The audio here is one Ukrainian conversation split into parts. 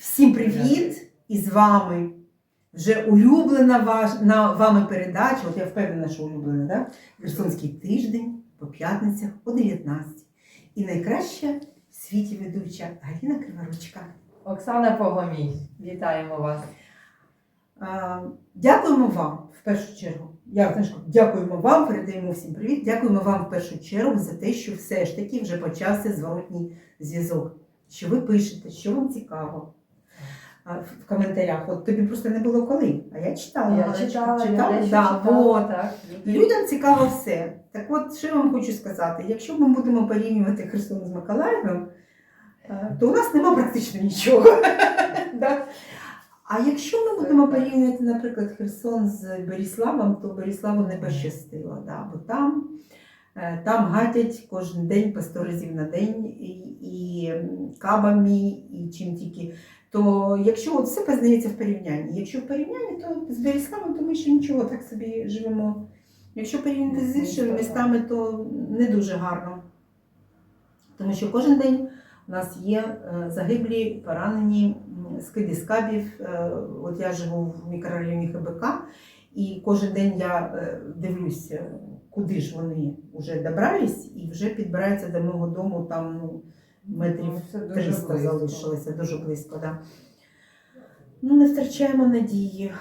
Всім привіт! І з вами вже улюблена ваш, на, вами передача. От я впевнена, що улюблена, да? Херсонський тиждень по п'ятницях о 19. І найкраща в світі ведуча Галіна Криворучка. Оксана Погомій, вітаємо вас. А, Дякуємо вам в першу чергу. Я знаєш, дякуємо вам, передаємо всім привіт. Дякуємо вам в першу чергу за те, що все ж таки вже почався зворотній зв'язок. Що ви пишете, що вам цікаво. В коментарях. От тобі просто не було коли. А я читала. Я Галочка, читала, я читала? Да, читала, вот. так. Людям цікаво все. Так от, що я вам хочу сказати, якщо ми будемо порівнювати Херсон з Миколаєвом, е, то у нас нема практично нічого. А якщо ми будемо порівнювати, наприклад, Херсон з Беріславом, то Беріславу не пощастило, да? бо там, е, там гатять кожен день по 100 разів на день і, і кабами, і чим тільки. То якщо от все познається в порівнянні, якщо в порівнянні, то з Беріславом, то ми ще нічого так собі живемо. Якщо порівняти з іншими містами, то не дуже гарно. Тому що кожен день у нас є е, загиблі, поранені, скиди скабів. Е, От я живу в мікрорайоні ХБК, і кожен день я е, дивлюся, куди ж вони вже добрались, і вже підбираються до мого дому там ну, метрів Ну, це дуже 300 близько. залишилося, дуже близько. Да. Ну, не втрачаємо надії.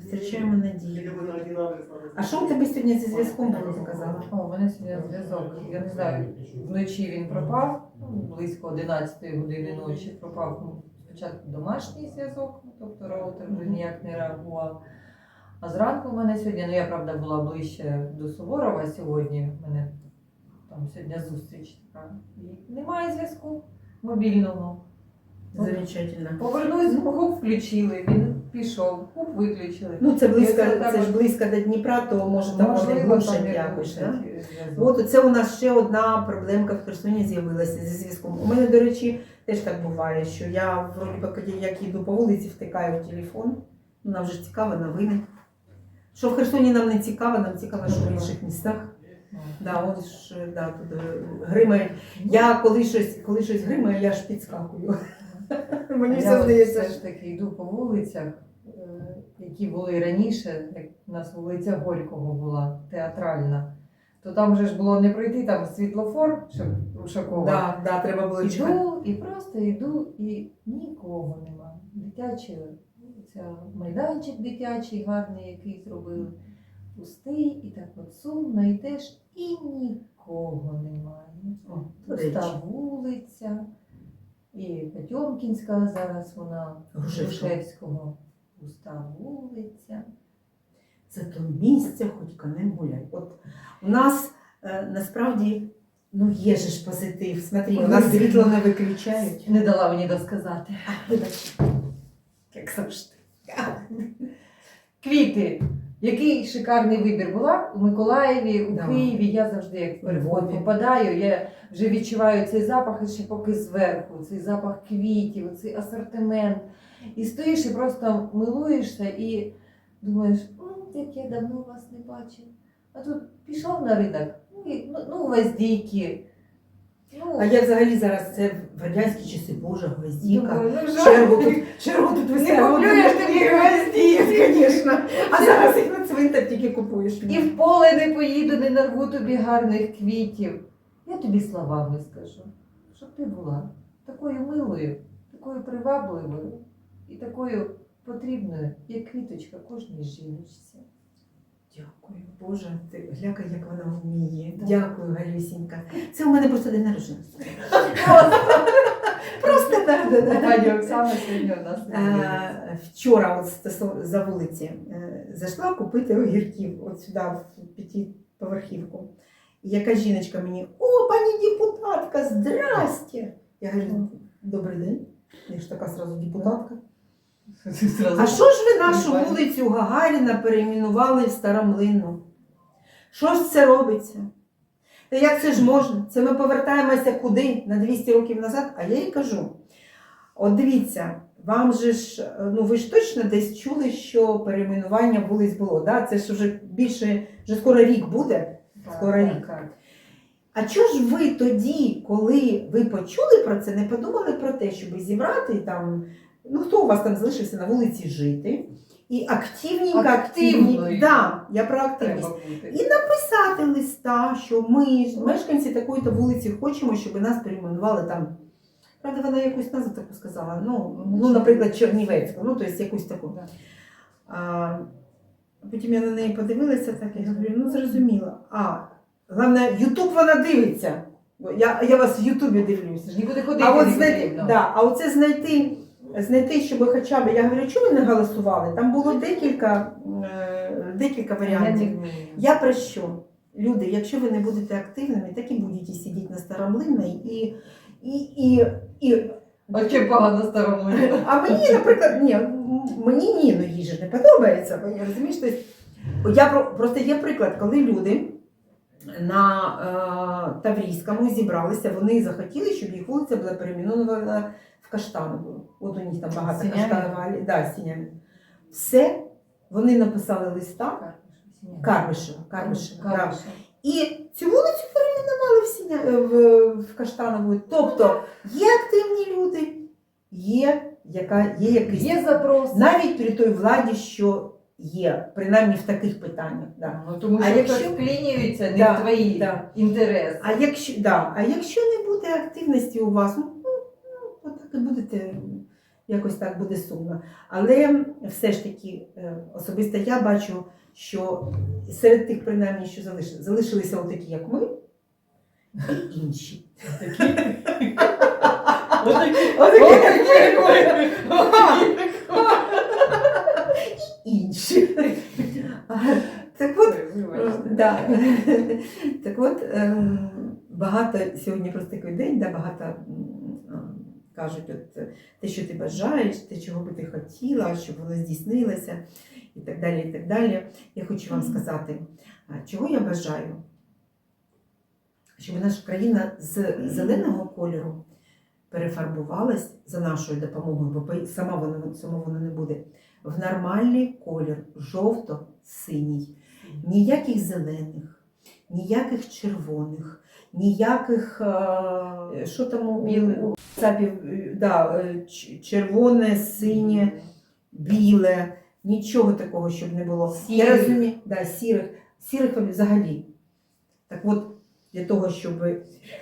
Не втрачаємо надії. А що у тебе сьогодні зі зв'язком було, ти казала? О, у мене сьогодні зв'язок. Я не знаю, вночі він пропав, ну, близько 11 години ночі пропав ну, спочатку домашній зв'язок, ну, тобто роутер вже ніяк не реагував. А зранку в мене сьогодні, ну я правда була ближче до Суворова сьогодні, в мене там сьогодні зустріч така. І немає зв'язку мобільного. Замечательно. Повернусь, хуп включили, він пішов, хуп виключили. Ну, це близько, Це це ж близько до Дніпра, то може там вони глушать якось. Да? От. Це у нас ще одна проблемка в Херсоні з'явилася зі зв'язком. У мене, до речі, теж так буває, що я вроді як їду по вулиці, втикаю в телефон. Ну, Нам вже цікаво новини. Що в Херсоні нам не цікаво, нам цікаво, що в інших містах. Да, от ж, да, тут е, гримає. Я коли щось, коли щось гримає, я ж підскакую. Мені все здається. все ж таки йду по вулицях, е, які були раніше, як у нас вулиця Горького була, театральна, то там вже ж було не пройти там світлофор, щоб Ушакова. Да, да, треба було чекати. Іду і просто йду, і нікого нема. Дитячий ця майданчик дитячий, гарний, який зробили. Пустий, і так от сумно йдеш, і нікого немає. О. Пуста вулиця, і Потьомкінська зараз вона Грушевського. Грушевського. Пуста вулиця. Зато місця хоч конем гуляй. От у нас е, насправді ну є же ж позитив. Смотри, у нас світло не виключають. Не дала мені досказати. А, вибач, як завжди. Квіти. Який шикарний вибір була у Миколаєві, у Да. Києві. Я завжди як переход попадаю. Я вже відчуваю цей запах і ще поки зверху, цей запах квітів, цей асортимент. І стоїш і просто милуєшся і думаєш, як я давно вас не бачив. А тут пішов на ринок, ну, ну, ну гвоздійки. Ну, А я взагалі зараз це в радянські часи, Боже, гвоздіка. думаю, ну, Чергу тут, чергу тут Не виставили. куплю тобі гвоздів. звісно. А зараз їх на цвинтар тільки купуєш. І в поле не поїду, не нарву тобі гарних квітів. Я тобі словами скажу, щоб ти була такою милою, такою привабливою і такою потрібною, як квіточка кожній жіночці. Дякую, Боже, ти гляка, як вона вміє. Дякую, Галюсінька. Це у мене просто день народження. Просто так. Пані Оксана сьогодні у нас Вчора от за вулиці е, зайшла купити огірків от сюди, в п'ятиповерхівку. І якась жіночка мені, о, пані депутатка, здрасте. Я говорю, добрий день. Я ж така сразу депутатка. А що ж ви нашу вулицю Гагаріна перейменували в Старомлину? Що ж це робиться? Та як це ж можна? Це ми повертаємося куди? На 200 років назад? А я їй кажу: от дивіться, вам же ж, ну ви ж точно десь чули, що перейменування вулиць було. Да? Це ж вже більше, вже скоро рік буде. Скоро рік. А чого ж ви тоді, коли ви почули про це, не подумали про те, щоб зібрати там ну хто у вас там залишився на вулиці жити, і активненько, активні, да, я про активність. І написати листа, що ми, мешканці такої-то вулиці, хочемо, щоб нас перейменували там. Правда, вона якусь назву таку сказала. Ну, ну наприклад, Чернівецьку, ну, тобто якусь таку. А, потім я на неї подивилася, так і говорю, ну зрозуміло. А, головне, Ютуб вона дивиться. Я, я вас в Ютубі дивлюся. А от знайти, да, а оце знайти, знайти, щоб хоча б, я говорю, чому ви не голосували? Там було декілька, е, декілька варіантів. Я про що? Люди, якщо ви не будете активними, так і будете сидіти на старомлинній і. і, і, і А чим погано старому? а мені, наприклад, ні, мені ні, ну їй же не подобається. розумієш, тобто, я просто є приклад, коли люди на е, Таврійському зібралися, вони захотіли, щоб їх вулиця була перейменована в Каштанову. От у них там багато? Каштанова, да. Все, вони написали листа Кармишева. І цю вулицю перейменували в, Сіня... в, в Каштанову. Тобто є активні люди, є, яка, є якийсь. Є запрос. Навіть при той владі, що є, принаймні в таких питаннях. Да. Ну, тому А що якщо- вклінюється не Да, в твої да. інтереси. А, якщо, да, а якщо не буде активності у вас, ну, і будете, якось так буде сумно. Але все ж таки, е, особисто я бачу, що серед тих, принаймні, що залишилися, залишилися отакі, як ми, і інші. Інші. Так от, Да. Так от, ем, багато сьогодні просто такий день, да, багато кажуть, от, те, що ти бажаєш, те, чого би ти хотіла, щоб воно здійснилося, і так далі. і так далі. Я хочу вам сказати, чого я бажаю? Щоб наша країна з зеленого кольору перефарбувалась за нашою допомогою, бо сама вона, сама вона не буде, в нормальний колір, жовто-синій. Ніяких зелених, ніяких червоних, ніяких е, що там у цапів, е, да, е, червоне, синє, біле, нічого такого, щоб не було. Я Сірих. розумію, да, сірих, сірих взагалі. Так от, для того, щоб.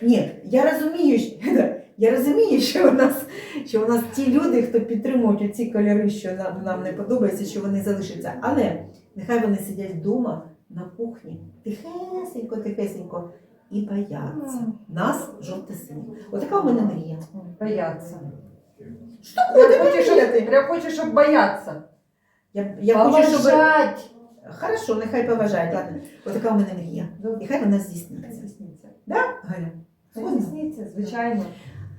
Ні, я розумію, що, я розумію, що у нас, що у нас ті люди, хто підтримують ці кольори, що нам, нам не подобається, що вони залишаться. Але нехай вони сидять вдома на кухні, тихесенько, тихесенько, і бояться. Нас жовте-сині. Отака у мене мрія. Бояться. Що Я ти хочу, щоб, хочу, щоб бояться. Я, я хочу, щоб. Поважать. Хорошо, нехай поважають. Ладно, отака у мене мрія. І хай вона здійсниться. Здійсниться. Да, Галя? Згодна? Здійсниться, звичайно.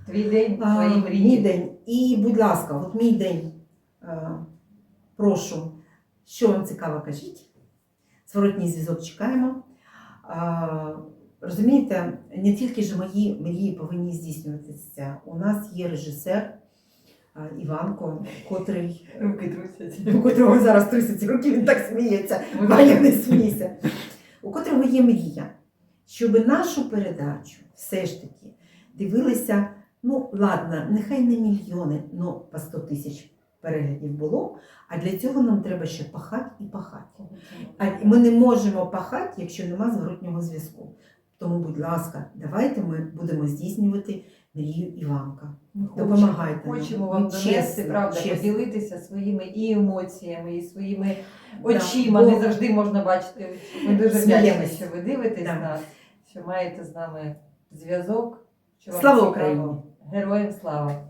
Твій день, твої Мій день. І, будь ласка, от мій день. А, прошу, що вам цікаво, кажіть. Зворотній зв'язок чекаємо. А, розумієте, не тільки ж мої мрії повинні здійснюватися. У нас є режисер Іванко, котрий, Руки трусять. у котрого зараз трусяться руки, він так сміється. Ваня не смійся. У котрого є мрія, щоб нашу передачу все ж таки дивилися, ну ладно, нехай не мільйони, але по 100 тисяч переглядів було. А для цього нам треба ще пахати і пахати. А ми не можемо пахати, якщо нема зворотнього зв'язку. Тому, будь ласка, давайте ми будемо здійснювати мрію Іванка. Ми хочемо- Допомагайте нам. Хочемо Ну, вам донести, чесно, правда, чесно. поділитися своїми і емоціями, і своїми Да. очима. Бо- Не завжди можна бачити. Ми дуже вдячні, що ви дивитесь Да. нас, що маєте з нами зв'язок. Слава. Україні! Героям слава!